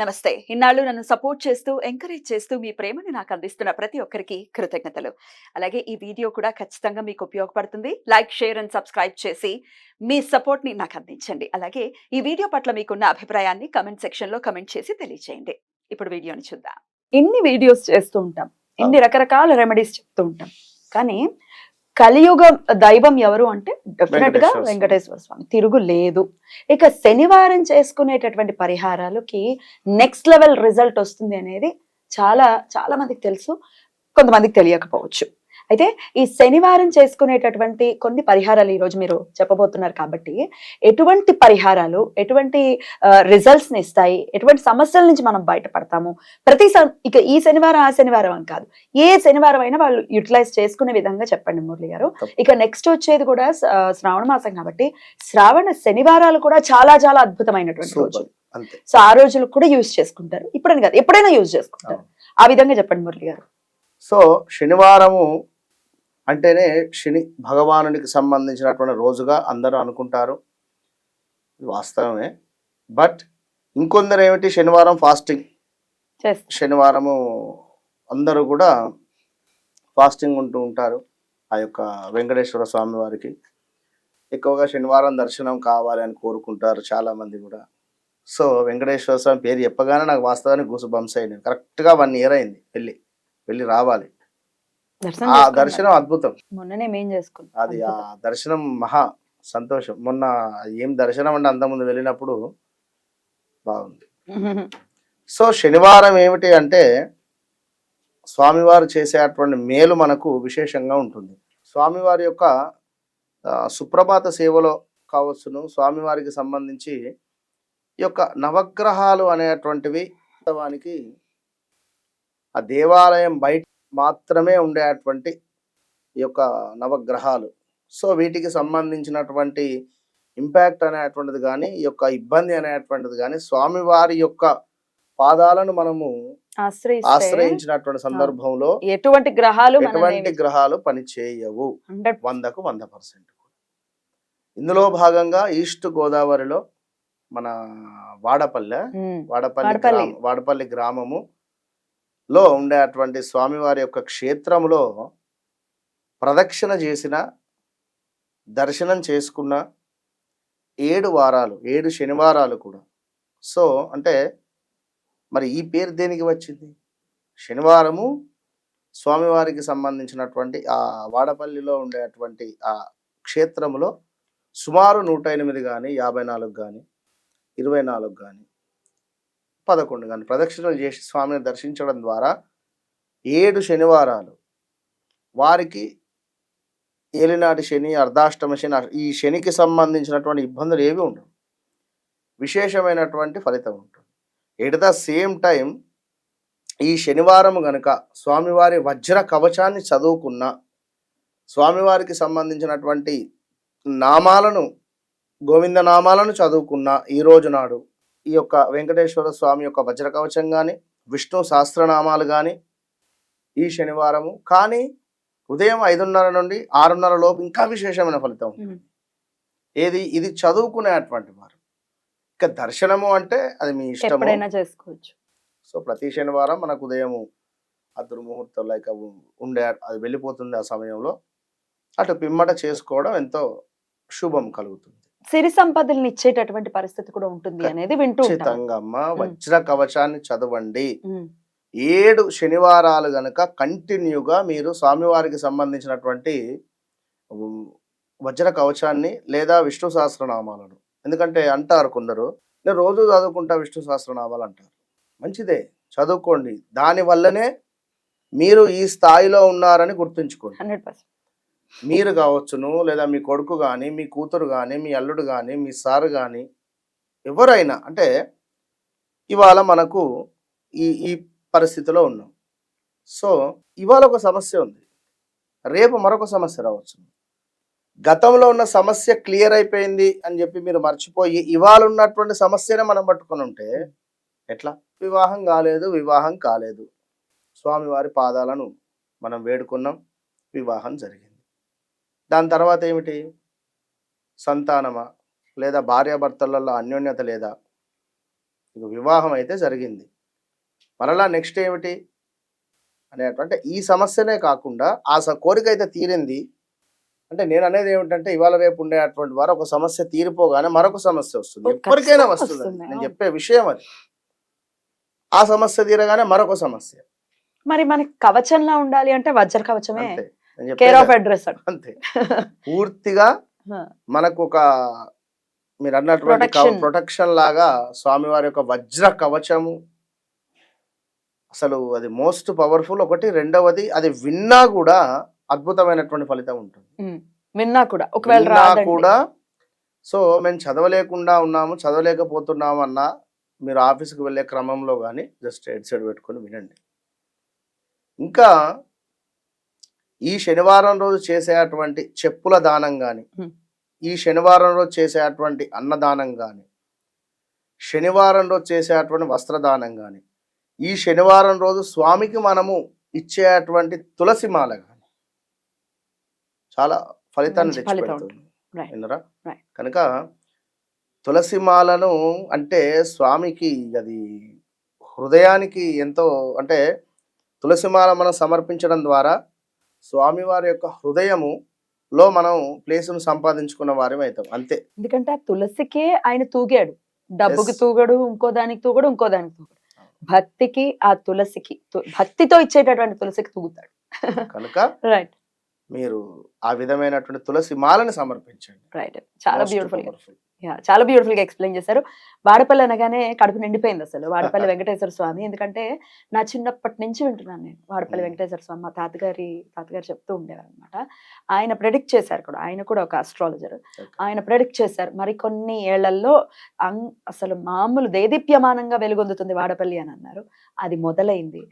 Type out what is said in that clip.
నమస్తే. ఇన్నాళ్ళు నన్ను సపోర్ట్ చేస్తూ ఎంకరేజ్ చేస్తూ మీ ప్రేమని నాకు అందిస్తున్న ప్రతి ఒక్కరికి కృతజ్ఞతలు. అలాగే ఈ వీడియో కూడా ఖచ్చితంగా మీకు ఉపయోగపడుతుంది. లైక్ షేర్ అండ్ సబ్స్క్రైబ్ చేసి మీ సపోర్ట్ని నాకు అందించండి. అలాగే ఈ వీడియో పట్ల మీకున్న అభిప్రాయాన్ని కమెంట్ సెక్షన్లో కమెంట్ చేసి తెలియజేయండి ఇప్పుడు వీడియోని చూద్దాం. ఇన్ని వీడియోస్ చేస్తూ ఉంటాం. ఇన్ని రకరకాల రెమెడీస్ చెప్తూ ఉంటాం. కానీ కలియుగ దైవం ఎవరు అంటే డెఫినెట్గా వెంకటేశ్వర స్వామి. తిరుగు లేదు. ఇక శనివారం చేసుకునేటటువంటి పరిహారాలకి నెక్స్ట్ లెవెల్ రిజల్ట్ వస్తుంది అనేది చాలా చాలా మందికి తెలుసు. కొంతమందికి తెలియకపోవచ్చు. అయితే ఈ శనివారం చేసుకునేటటువంటి కొన్ని పరిహారాలు ఈ రోజు మీరు చెప్పబోతున్నారు కాబట్టి ఎటువంటి పరిహారాలు ఎటువంటి రిజల్ట్స్ని ఇస్తాయి ఎటువంటి సమస్యల నుంచి మనం బయటపడతాము? ప్రతి ఇక ఈ శనివారం ఆ శనివారం అని కాదు. ఏ శనివారం అయినా వాళ్ళు యూటిలైజ్ చేసుకునే విధంగా చెప్పండి మురళి గారు. ఇక నెక్స్ట్ వచ్చేది కూడా శ్రావణ మాసం కాబట్టి శ్రావణ శనివారాలు కూడా చాలా చాలా అద్భుతమైనటువంటి రోజులు. సో ఆ రోజులు కూడా యూజ్ చేసుకుంటారు. ఇప్పుడని కాదు ఎప్పుడైనా యూజ్ చేసుకుంటారు. ఆ విధంగా చెప్పండి మురళి గారు. సో శనివారము అంటేనే శని భగవానునికి సంబంధించినటువంటి రోజుగా అందరూ అనుకుంటారు. వాస్తవమే. బట్ ఇంకొందరు ఏమిటి? శనివారం ఫాస్టింగ్. శనివారము అందరూ కూడా ఫాస్టింగ్ ఉంటూ ఉంటారు ఆ యొక్క వెంకటేశ్వర స్వామి వారికి. ఎక్కువగా శనివారం దర్శనం కావాలి అని కోరుకుంటారు చాలా మంది కూడా. సో వెంకటేశ్వర స్వామి పేరు చెప్పగానే నాకు వాస్తవానికి గూసు బంప్స్ అయినాయి కరెక్ట్గా వన్ ఇయర్ అయింది. వెళ్ళి వెళ్ళి రావాలి. ఆ. దర్శనం అద్భుతం. మొన్ననే మేం చేసుకున్నాం. అది ఆ దర్శనం మహా సంతోషం. మొన్న ఏం దర్శనం అంటే అంతకుముందు వెళ్ళినప్పుడు బాగుంది. సో శనివారం ఏమిటి అంటే స్వామివారు చేసేటువంటి మేలు మనకు విశేషంగా ఉంటుంది. స్వామివారి యొక్క సుప్రభాత సేవలో కావచ్చును. స్వామివారికి సంబంధించి ఈ యొక్క నవగ్రహాలు అనేటువంటివి వాస్తవానికి ఆ దేవాలయం బయట మాత్రమే ఉండేటువంటి ఈ యొక్క నవగ్రహాలు. సో వీటికి సంబంధించినటువంటి ఇంపాక్ట్ అనేటువంటిది కానీ ఈ యొక్క ఇబ్బంది అనేటువంటిది కానీ స్వామివారి యొక్క పాదాలను మనము ఆశ్రయించినటువంటి సందర్భంలో ఎటువంటి గ్రహాలు ఎటువంటి గ్రహాలు పని చేయవు. హండ్రెడ్ వందకు వంద పర్సెంట్ ఇందులో భాగంగా ఈస్ట్ గోదావరిలో మన వాడపల్లె వాడపల్లి వాడపల్లి గ్రామము లో ఉండేటువంటి స్వామివారి యొక్క క్షేత్రంలో ప్రదక్షిణ చేసిన దర్శనం చేసుకున్న ఏడు వారాలు ఏడు శనివారాలు కూడా. సో అంటే మరి ఈ పేరు దేనికి వచ్చింది? శనివారము స్వామివారికి సంబంధించినటువంటి ఆ వాడపల్లిలో ఉండేటువంటి ఆ క్షేత్రములో సుమారు నూట ఎనిమిది కానీ యాభై నాలుగు కానీ ఇరవై నాలుగు కానీ పదకొండు. కానీ ప్రదక్షిణలు చేసి స్వామిని దర్శించడం ద్వారా ఏడు శనివారాలు వారికి ఏలినాటి శని అర్ధాష్టమ శని ఈ శనికి సంబంధించినటువంటి ఇబ్బందులు ఏవి ఉండవు. విశేషమైనటువంటి ఫలితం ఉంటుంది. ఎట్ ద సేమ్ టైం ఈ శనివారం గనుక స్వామివారి వజ్ర కవచాన్ని చదువుకున్న స్వామివారికి సంబంధించినటువంటి నామాలను గోవింద నామాలను చదువుకున్న ఈ రోజు నాడు ఈ యొక్క వెంకటేశ్వర స్వామి యొక్క వజ్ర కవచం కానీ విష్ణు సహస్రనామాలు కానీ ఈ శనివారము. కానీ ఉదయం ఐదున్నర నుండి ఆరున్నర లోపు ఇంకా విశేషమైన ఫలితం ఉంటుంది. ఏది? ఇది చదువుకునేటువంటి వారు. ఇక దర్శనము అంటే అది మీ ఎప్పుడైనా చేసుకోవచ్చు. సో ప్రతి శనివారం మనకు ఉదయం ఆ దుర్ముహూర్తం లైక్ ఉండే అది వెళ్ళిపోతుంది ఆ సమయంలో. అటు పిమ్మట చేసుకోవడం ఎంతో శుభం కలుగుతుంది. సిరి సంపదల్ని ఇచ్చేటటువంటి పరిస్థితి కూడా ఉంటుంది అనేది వింటూ ఖచ్చితంగా వజ్ర కవచాన్ని చదవండి. ఏడు శనివారాలు గనక కంటిన్యూగా మీరు స్వామివారికి సంబంధించినటువంటి వజ్ర కవచాన్ని లేదా విష్ణు సహస్రనామాలను. ఎందుకంటే అంటారు కొందరు నేను రోజు చదువుకుంటా విష్ణు సహస్రనామాలు అంటారు. మంచిదే. చదువుకోండి. దాని వల్లనే మీరు ఈ స్థాయిలో ఉన్నారని గుర్తుంచుకోండి. Hundred percent. మీరు కావచ్చును లేదా మీ కొడుకు కానీ మీ కూతురు కానీ మీ అల్లుడు కానీ మీ సారు కానీ ఎవరైనా అంటే ఇవాళ మనకు ఈ ఈ పరిస్థితిలో ఉన్నాం. సో ఇవాళ ఒక సమస్య ఉంది. రేపు మరొక సమస్య రావచ్చు. గతంలో ఉన్న సమస్య క్లియర్ అయిపోయింది అని చెప్పి మీరు మర్చిపోయి ఇవాళ ఉన్నటువంటి సమస్యనే మనం పట్టుకొని ఉంటే ఎట్లా? వివాహం కాలేదు వివాహం కాలేదు. స్వామివారి పాదాలను మనం వేడుకున్నాం వివాహం జరిగింది. దాని తర్వాత ఏమిటి? సంతానమా? లేదా భార్యాభర్తలలో అన్యోన్యత లేదా? ఇక వివాహం అయితే జరిగింది. మరలా నెక్స్ట్ ఏమిటి? అనేటువంటి ఈ సమస్యనే కాకుండా ఆ స- కోరిక అయితే తీరింది. అంటే నేను అనేది ఏమిటంటే ఇవాళ రేపు ఉండేటువంటి వారు ఒక సమస్య తీరిపోగానే మరొక సమస్య వస్తుంది. ఎప్పటికైనా వస్తుంది. నేను. చెప్పే విషయం అది. ఆ సమస్య తీరగానే మరొక సమస్య. మరి మనకి కవచంలా ఉండాలి అంటే వజ్ర కవచమే. కేర్ ఆఫ్ చెప్పేది అడ్రస్ అంతే. పూర్తిగా మనకు ఒక మీరు అన్నటువంటి. ప్రొటెక్షన్ లాగా స్వామివారి యొక్క వజ్ర కవచము. అసలు అది మోస్ట్ పవర్ఫుల్ ఒకటి. రెండవది అది విన్నా కూడా అద్భుతమైనటువంటి ఫలితం ఉంటుంది. విన్నా కూడా. ఒకవేళ కూడా సో మేము చదవలేకుండా ఉన్నాము. చదవలేకపోతున్నాము అన్నా మీరు ఆఫీస్కి వెళ్ళే క్రమంలో కానీ జస్ట్ హెడ్ సెట్ పెట్టుకొని వినండి. ఇంకా ఈ శనివారం రోజు చేసేటువంటి చెప్పుల దానం కానీ. ఈ శనివారం రోజు చేసేటువంటి అన్నదానం కానీ శనివారం రోజు చేసేటువంటి వస్త్రదానం కానీ ఈ శనివారం రోజు స్వామికి మనము ఇచ్చేటువంటి తులసి మాల కానీ చాలా ఫలితాన్ని తెచ్చిపెడుతుంది. కనుక తులసి మాలను అంటే స్వామికి అది హృదయానికి ఎంతో అంటే తులసి మాల మనం సమర్పించడం ద్వారా స్వామివారి యొక్క హృదయము లో మనం ప్లేసును సంపాదించుకున్న వారం అవుతాం. అంతే. ఎందుకంటే ఆ తులసికే ఆయన తూగాడు. డబ్బుకి. తూగడు ఇంకో దానికి తూగడు ఇంకో దానికి తూగడు. భక్తికి ఆ తులసికి భక్తితో ఇచ్చేటటువంటి తులసికి తూగుతాడు. కనుక రైట్ మీరు ఆ విధమైనటువంటి తులసి మాలను సమర్పించండి. రైట్ చాలా బ్యూటిఫుల్ చాలా బ్యూటిఫుల్గా ఎక్స్ప్లెయిన్ చేశారు. వాడపల్లి అనగానే కడుపు నిండిపోయింది అసలు. వాడపల్లి వెంకటేశ్వర స్వామి. ఎందుకంటే నా చిన్నప్పటి నుంచి వింటున్నాను నేను వాడపల్లి Hmm. వెంకటేశ్వర స్వామి. మా తాతగారి తాతగారు చెప్తూ ఉండేవారు అనమాట ఆయన ప్రెడిక్ట్ చేశారు కూడా. ఆయన కూడా ఒక అస్ట్రాలజర్ Okay. ఆయన ప్రెడిక్ట్ చేశారు. మరికొన్ని ఏళ్ళలో అసలు మామూలు దేదీప్యమానంగా వెలుగొందుతుంది వాడపల్లి అని అన్నారు. అది మొదలైంది.